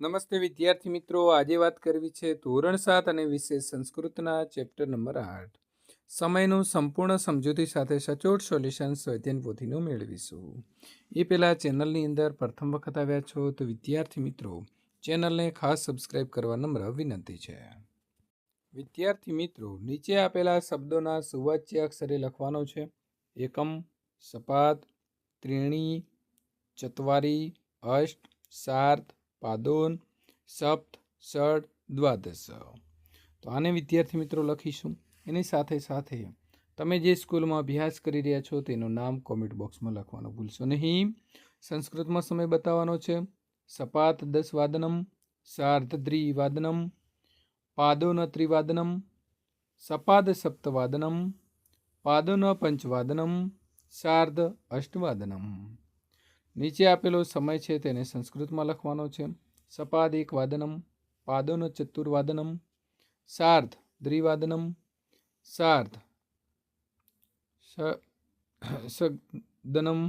નમસ્તે વિદ્યાર્થી મિત્રો. આજે વાત કરવી છે ધોરણ સાત અને વિશેષ સંસ્કૃતના ચેપ્ટર નંબર આઠ. સમયનું સંપૂર્ણ સમજૂતી સાથે સચોટ સોલ્યુશન સ્વૈધ્યન પોથીનું મેળવીશું. એ પહેલાં ચેનલની અંદર પ્રથમ વખત આવ્યા છો તો વિદ્યાર્થી મિત્રો, ચેનલને ખાસ સબસ્ક્રાઇબ કરવા નમ્ર વિનંતી છે. વિદ્યાર્થી મિત્રો, નીચે આપેલા શબ્દોના સુવાચ્ય અક્ષરે લખવાનો છે એકમ સપાત ત્રીણી, ચત્વારી, અષ્ટ સાર્થ પાદોન, સપ્ત ષડ દ્વાદશ. તો આને વિદ્યાર્થી મિત્રો લખીશું. એની સાથે સાથે તમે જે સ્કૂલમાં અભ્યાસ કરી રહ્યા છો તેનું નામ કોમેન્ટ બોક્સમાં લખવાનું ભૂલશો નહીં. સંસ્કૃતમાં સમય બતાવવાનો છે. સપાત દસ વાદનમ સાર્ધદ્રી દ્રિવાદનમ, પાદોન ત્રિવાદનમ, સપાદ સપ્તવાદનમ પાદોન પંચવાદનમ, સાર્ધ અષ્ટવાદનમ. નીચે આપેલો સમય છે તેને સંસ્કૃતમાં લખવાનો છે. સપાદ એક વાદનમ પાદોન ચતુર્વાદનમ, સાર્ધ દ્વિવાદનમ, સાર્ધ સદનમ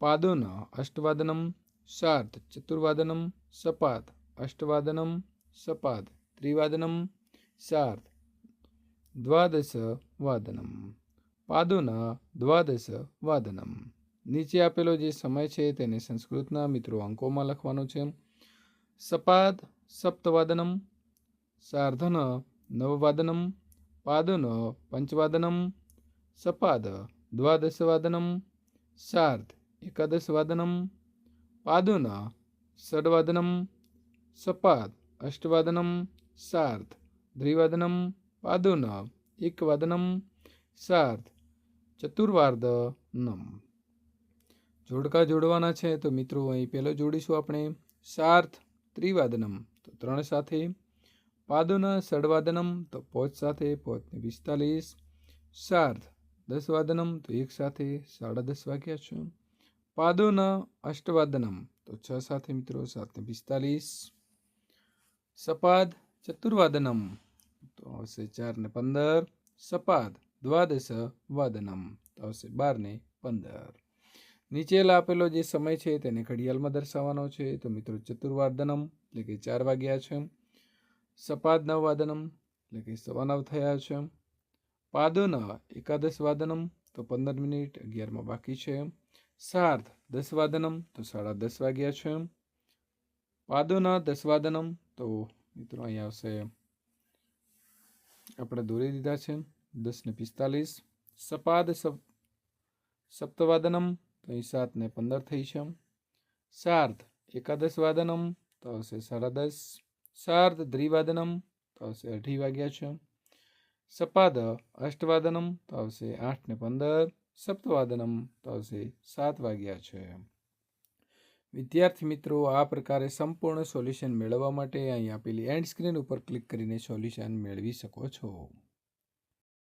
પાદોન અષ્ટવાદનમ, સાર્ધ ચતુર્વાદનમ, સપાદ અષ્ટવાદનમ, સપાદ ત્રિવાદનમ, સાર્ધ દ્વાદશ વાદનમ પાદોન દ્વાદશ વાદનમ નીચે આપેલો જે સમય છે તેને સંસ્કૃતના મિત્રો અંકોમાં લખવાનો છે. સપાદ સપ્તવાદનમ, સાર્ધન નવવાદનમ, પાદન પંચવાદનમ, સપાદ દ્વાદશવાદનમ, સાર્ધ એકાદશવાદનમ, પાદન ષડવાદનમ, સપાદ અષ્ટવાદનમ, સાર્ધ દ્વિવાદનમ, પાદુન એકવાદનમ, સાર્ધ ચતુર્વાદનમ જોડકા જોડવાના છે, તો મિત્રો અહીં પહેલો જોડીશું આપણે. સાર્થ ત્રિવાદનમ, તો ત્રણ સાથે. પાદોના ષડવાદનમ તો પોચ સાથે, પોચને પિસ્તાલીસ. સાર્થ દસ વાદનમ તો એક સાથે સાડા દસ વાગ્યા છે. પાદોના અષ્ટવાદનમ, તો છ સાથે મિત્રો, સાતને પિસ્તાલીસ. સપાદ ચતુર્વાદનમ, તો આવશે ચારને પંદર. સપાદ દ્વાદશ વાદનમ તો આવશે બારને પંદર. નીચે આપેલો જે સમય છે તેને ઘડિયાળમાં દર્શાવવાનો છે. તો મિત્રો, ચતુર્વાદનમ એટલે કે ચાર વાગ્યા છે. સપાદ નવ વાદનમ એટલે કે સવા નવ થયા છે. પાદોન એકાદશ વાદનમ તો પંદર મિનિટ અગિયારમાં બાકી છે. સાર્ધ દસ વાદનમ તો સાડા દસ વાગ્યા છે. પાદોના દસ વાદનમ તો મિત્રો અહીંયા આવશે. આપણે દોરી દીધા છે દસ ને પિસ્તાલીસ. સપાદ સપ સપ્તવાદનમ તો અહીં સાત ને પંદર થઈ છે સાર્ધ એકાદશ વાદનમ, તો આવશે સાડા દસ સાર્ધ દ્વિવાદનમ, તો આવશે અઢી વાગ્યા છે. સપાદ અષ્ટવાદનમ, તો આવશે આઠ ને પંદર. સપ્તવાદનમ, તો આવશે સાત વાગ્યા છે વિદ્યાર્થી મિત્રો, આ પ્રકારે સંપૂર્ણ સોલ્યુશન મેળવવા માટે અહીં આપેલી એન્ડ સ્ક્રીન ઉપર ક્લિક કરીને સોલ્યુશન મેળવી શકો છો.